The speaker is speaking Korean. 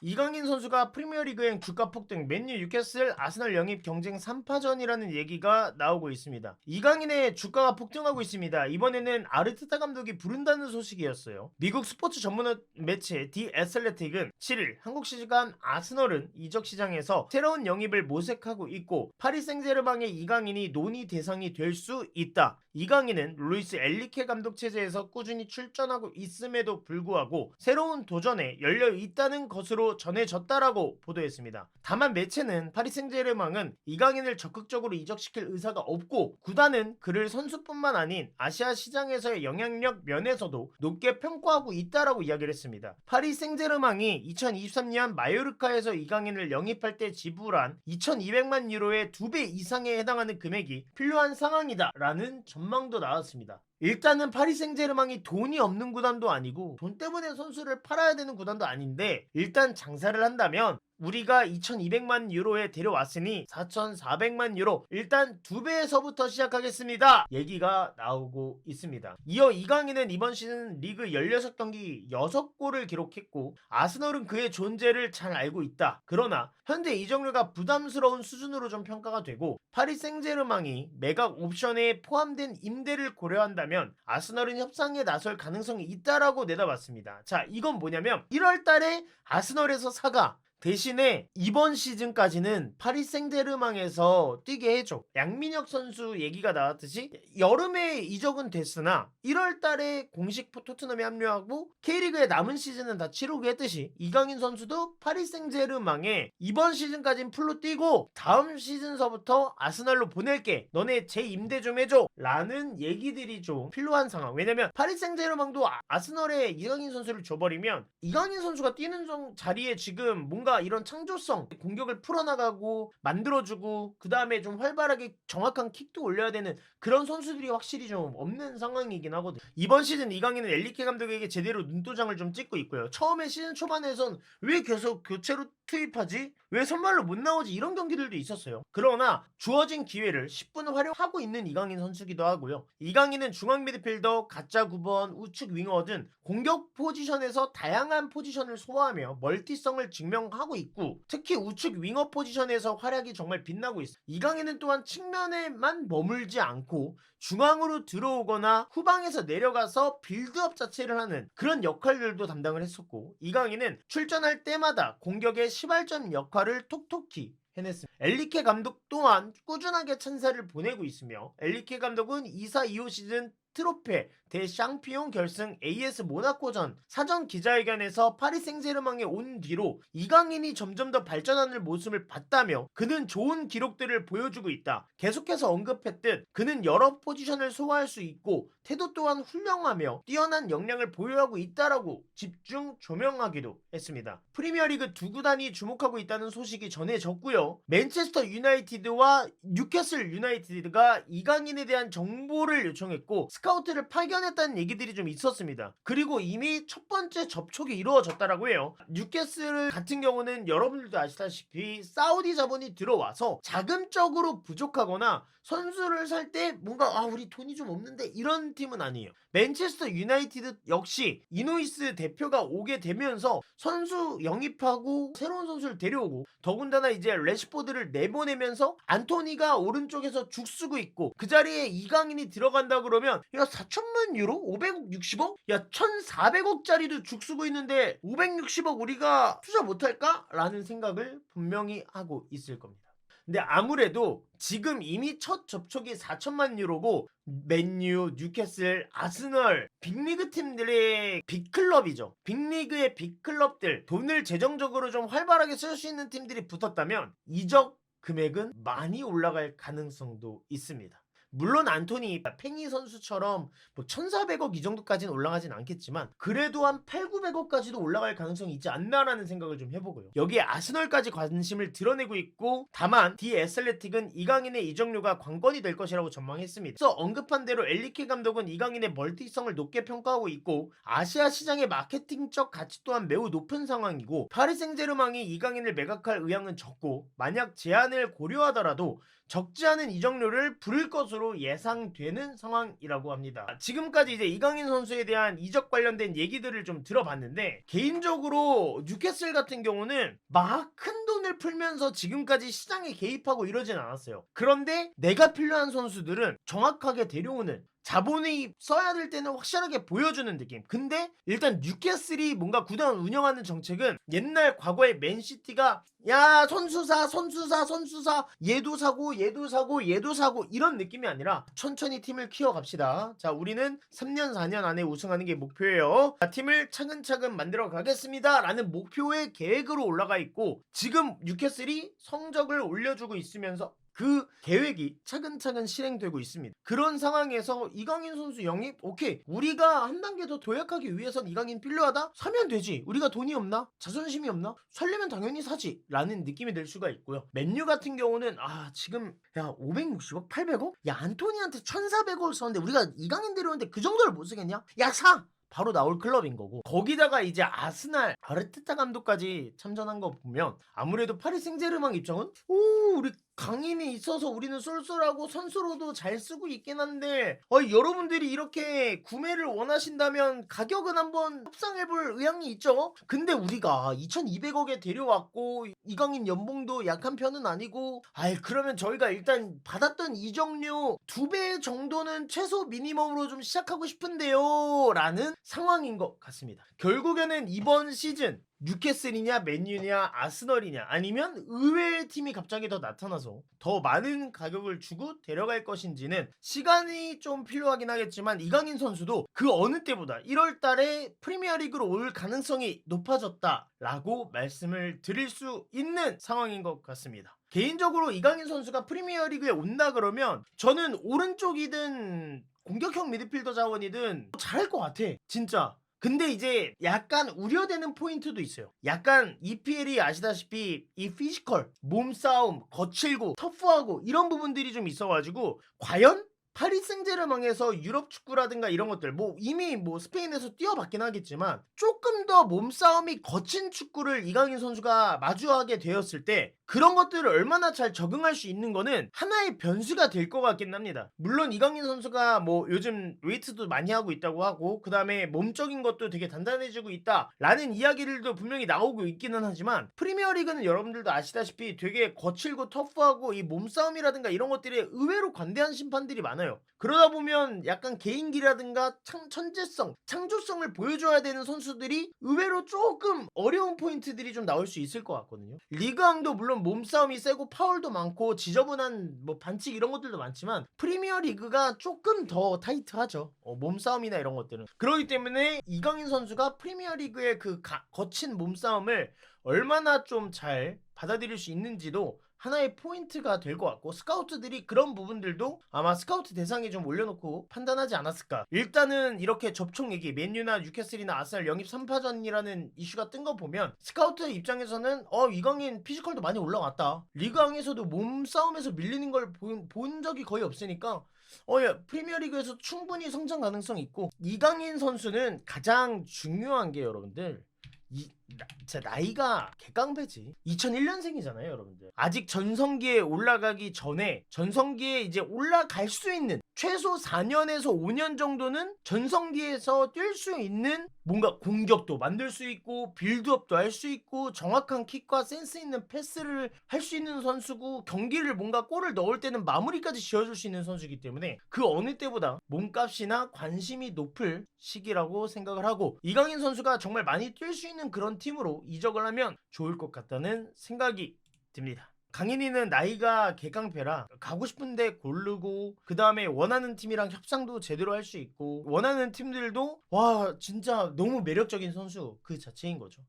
이강인 선수가 프리미어리그행 주가 폭등, 맨유, 뉴캐슬, 아스널 영입 경쟁 3파전이라는 얘기가 나오고 있습니다. 이강인의 주가가 폭등하고 있습니다. 이번에는 아르테타 감독이 부른다는 소식이었어요. 미국 스포츠 전문 매체 디 애슬레틱은 7일 한국 시간 아스널은 이적 시장에서 새로운 영입을 모색하고 있고 파리 생제르맹의 이강인이 논의 대상이 될 수 있다. 이강인은 루이스 엘리케 감독 체제에서 꾸준히 출전하고 있음에도 불구하고 새로운 도전에 열려 있다는 것으로 전해졌다라고 보도했습니다. 다만 매체는 파리 생제르맹은 이강인을 적극적으로 이적시킬 의사가 없고 구단은 그를 선수뿐만 아닌 아시아 시장에서의 영향력 면에서도 높게 평가하고 있다라고 이야기를 했습니다. 파리 생제르맹이 2023년 마요르카에서 이강인을 영입할 때 지불한 2,200만 유로의 2배 이상에 해당하는 금액이 필요한 상황이다라는 전망도 나왔습니다. 일단은 파리 생제르맹이 돈이 없는 구단도 아니고 돈 때문에 선수를 팔아야 되는 구단도 아닌데 일단 장사를 한다면 우리가 2200만 유로에 데려왔으니 4400만 유로 일단 두 배에서부터 시작하겠습니다. 얘기가 나오고 있습니다. 이어 이강인은 이번 시즌 리그 16경기 6골을 기록했고 아스널은 그의 존재를 잘 알고 있다. 그러나 현재 이적료가 부담스러운 수준으로 좀 평가가 되고 파리 생제르맹이 매각 옵션에 포함된 임대를 고려한다면 아스널은 협상에 나설 가능성이 있다라고 내다봤습니다. 자 이건 뭐냐면 1월 달에 아스널에서 사가 대신에 이번 시즌까지는 파리 생제르맹에서 뛰게 해줘. 양민혁 선수 얘기가 나왔듯이 여름에 이적은 됐으나 1월 달에 공식 토트넘에 합류하고 K리그의 남은 시즌은 다 치르게 했듯이 이강인 선수도 파리 생제르맹에 이번 시즌까지는 풀로 뛰고 다음 시즌서부터 아스날로 보낼게. 너네 재임대 좀 해줘. 라는 얘기들이 좀 필요한 상황. 왜냐면 파리 생제르맹도 아- 아스널에 이강인 선수를 줘버리면 이강인 선수가 뛰는 정- 자리에 지금 뭔가 이런 창조성, 공격을 풀어나가고 만들어주고 그 다음에 좀 활발하게 정확한 킥도 올려야 되는 그런 선수들이 확실히 좀 없는 상황이긴 하거든. 이번 시즌 이강인은 엘리케 감독에게 제대로 눈도장을 좀 찍고 있고요. 처음에 시즌 초반에선 왜 계속 교체로 투입하지? 왜 선발로 못 나오지? 이런 경기들도 있었어요. 그러나 주어진 기회를 10분 활용하고 있는 이강인 선수기도 하고요. 이강인은 중앙 미드필더, 가짜 9번, 우측 윙어 등 공격 포지션에서 다양한 포지션을 소화하며 멀티성을 증명하고 있고 특히 우측 윙어 포지션에서 활약이 정말 빛나고 있어. 이강인은 또한 측면에만 머물지 않고 중앙으로 들어오거나 후방에서 내려가서 빌드업 자체를 하는 그런 역할들도 담당을 했었고 이강인은 출전할 때마다 공격의 시발점 역할을 톡톡히 해냈습니다. 엘리케 감독 또한 꾸준하게 찬사를 보내고 있으며 엘리케 감독은 2사 2호 시즌 트로페 대 샹피용 결승 AS 모나코전 사전 기자회견에서 파리 생제르맹에 온 뒤로 이강인이 점점 더 발전하는 모습을 봤다며 그는 좋은 기록들을 보여주고 있다. 계속해서 언급했듯 그는 여러 포지션을 소화할 수 있고 태도 또한 훌륭하며 뛰어난 역량을 보유하고 있다라고 집중 조명하기도 했습니다. 프리미어리그 두 구단이 주목하고 있다는 소식이 전해졌고요. 맨체스터 유나이티드와 뉴캐슬 유나이티드가 이강인에 대한 정보를 요청했고 스카우트를 파견했다는 얘기들이 좀 있었습니다. 그리고 이미 첫 번째 접촉이 이루어졌다라고 해요. 뉴캐슬 같은 경우는 여러분들도 아시다시피 사우디 자본이 들어와서 자금적으로 부족하거나 선수를 살 때 뭔가 아 우리 돈이 좀 없는데 이런 팀은 아니에요. 맨체스터 유나이티드 역시 이노이스 대표가 오게 되면서 선수 영입하고 새로운 선수를 데려오고 더군다나 이제 레시포드를 내보내면서 안토니가 오른쪽에서 죽 쓰고 있고 그 자리에 이강인이 들어간다 그러면 야 4천만 유로? 500억 60억? 야 1,400억짜리도 죽 쓰고 있는데 560억 우리가 투자 못할까? 라는 생각을 분명히 하고 있을 겁니다. 근데 아무래도 지금 이미 첫 접촉이 4천만 유로고 맨유, 뉴캐슬, 아스널 빅리그 팀들의 빅클럽이죠. 빅리그의 빅클럽들 돈을 재정적으로 좀 활발하게 쓸 수 있는 팀들이 붙었다면 이적 금액은 많이 올라갈 가능성도 있습니다. 물론 안토니 팽이 선수처럼 뭐 1,400억 이 정도까지는 올라가진 않겠지만 그래도 한 8, 900억까지도 올라갈 가능성이 있지 않나라는 생각을 좀 해보고요. 여기에 아스널까지 관심을 드러내고 있고 다만 디 애슬레틱은 이강인의 이적료가 관건이 될 것이라고 전망했습니다. 그래서 언급한 대로 엘리케 감독은 이강인의 멀티성을 높게 평가하고 있고 아시아 시장의 마케팅적 가치 또한 매우 높은 상황이고 파리 생제르맹이 이강인을 매각할 의향은 적고 만약 제한을 고려하더라도 적지 않은 이적료를 부를 것으로 것으로 예상되는 상황이라고 합니다. 지금까지 이제 이강인 선수에 대한 이적 관련된 얘기들을 좀 들어봤는데 개인적으로 뉴캐슬 같은 경우는 막 큰 돈을 풀면서 지금까지 시장에 개입하고 이러진 않았어요. 그런데 내가 필요한 선수들은 정확하게 데려오는 자본이 써야 될 때는 확실하게 보여주는 느낌. 근데 일단 뉴캐슬이 뭔가 구단을 운영하는 정책은 옛날 과거의 맨시티가 야 선수사 선수사 선수사 얘도 사고 얘도 사고 얘도 사고 이런 느낌이 아니라 천천히 팀을 키워갑시다. 자 우리는 3년 4년 안에 우승하는 게 목표예요. 자, 팀을 차근차근 만들어 가겠습니다. 라는 목표의 계획으로 올라가 있고 지금 뉴캐슬이 성적을 올려주고 있으면서 그 계획이 차근차근 실행되고 있습니다. 그런 상황에서 이강인 선수 영입 오케이. 우리가 한 단계 더 도약하기 위해선 이강인 필요하다? 사면 되지. 우리가 돈이 없나? 자존심이 없나? 살려면 당연히 사지. 라는 느낌이 들 수가 있고요. 맨유 같은 경우는 아 지금 야 560억 800억? 야 안토니한테 1400억 썼는데 우리가 이강인 데려오는데 그 정도를 못 쓰겠냐? 야 사! 바로 나올 클럽인 거고. 거기다가 이제 아스날 아르테타 감독까지 참전한 거 보면 아무래도 파리 생제르맹 입장은 오 우리 강인이 있어서 우리는 쏠쏠하고 선수로도 잘 쓰고 있긴 한데 어, 여러분들이 이렇게 구매를 원하신다면 가격은 한번 협상해볼 의향이 있죠? 근데 우리가 2200억에 데려왔고 이강인 연봉도 약한 편은 아니고 아이 그러면 저희가 일단 받았던 이적료 두 배 정도는 최소 미니멈으로 좀 시작하고 싶은데요 라는 상황인 것 같습니다. 결국에는 이번 시즌 뉴캐슬이냐 맨유냐 아스널이냐 아니면 의외의 팀이 갑자기 더 나타나서 더 많은 가격을 주고 데려갈 것인지는 시간이 좀 필요하긴 하겠지만 이강인 선수도 그 어느 때보다 1월 달에 프리미어리그로 올 가능성이 높아졌다라고 말씀을 드릴 수 있는 상황인 것 같습니다. 개인적으로 이강인 선수가 프리미어리그에 온다 그러면 저는 오른쪽이든 공격형 미드필더 자원이든 잘할 것 같아. 진짜. 근데 이제 약간 우려되는 포인트도 있어요. 약간 EPL이 아시다시피 이 피지컬, 몸싸움, 거칠고 터프하고 이런 부분들이 좀 있어가지고 과연 파리 생제르맹에서 유럽 축구라든가 이런 것들 뭐 이미 뭐 스페인에서 뛰어봤긴 하겠지만 조금 더 몸싸움이 거친 축구를 이강인 선수가 마주하게 되었을 때 그런 것들을 얼마나 잘 적응할 수 있는 거는 하나의 변수가 될 것 같긴 합니다. 물론 이강인 선수가 뭐 요즘 웨이트도 많이 하고 있다고 하고 그 다음에 몸적인 것도 되게 단단해지고 있다라는 이야기들도 분명히 나오고 있기는 하지만 프리미어리그는 여러분들도 아시다시피 되게 거칠고 터프하고 이 몸싸움이라든가 이런 것들에 의외로 관대한 심판들이 많아요. 그러다 보면 약간 개인기라든가 창, 천재성, 창조성을 보여줘야 되는 선수들이 의외로 조금 어려운 포인트들이 좀 나올 수 있을 것 같거든요. 리그왕도 물론 몸싸움이 세고 파울도 많고 지저분한 뭐 반칙 이런 것들도 많지만 프리미어 리그가 조금 더 타이트하죠. 어, 몸싸움이나 이런 것들은. 그렇기 때문에 이강인 선수가 프리미어 리그의 그 가- 거친 몸싸움을 얼마나 좀 잘 받아들일 수 있는지도 하나의 포인트가 될 것 같고 스카우트들이 그런 부분들도 아마 스카우트 대상에 좀 올려놓고 판단하지 않았을까. 일단은 이렇게 접촉 얘기 맨유나 뉴캐슬이나 아스날 영입 3파전이라는 이슈가 뜬 거 보면 스카우트 입장에서는 어 이강인 피지컬도 많이 올라갔다. 리그왕에서도 몸싸움에서 밀리는 걸 본, 본 적이 거의 없으니까 어, 야, 프리미어리그에서 충분히 성장 가능성이 있고 이강인 선수는 가장 중요한 게 여러분들 이 나, 진짜 나이가 개깡배지. 2001년생이잖아요 여러분들. 아직 전성기에 올라가기 전에 전성기에 이제 올라갈 수 있는 최소 4년에서 5년 정도는 전성기에서 뛸 수 있는 뭔가 공격도 만들 수 있고 빌드업도 할 수 있고 정확한 킥과 센스 있는 패스를 할 수 있는 선수고 경기를 뭔가 골을 넣을 때는 마무리까지 지어줄 수 있는 선수이기 때문에 그 어느 때보다 몸값이나 관심이 높을 시기라고 생각을 하고 이강인 선수가 정말 많이 뛸 수 있는 그런 팀으로 이적을 하면 좋을 것 같다는 생각이 듭니다. 강인이는 나이가 개깡패라 가고 싶은데 고르고 그 다음에 원하는 팀이랑 협상도 제대로 할 수 있고 원하는 팀들도 와 진짜 너무 매력적인 선수 그 자체인 거죠.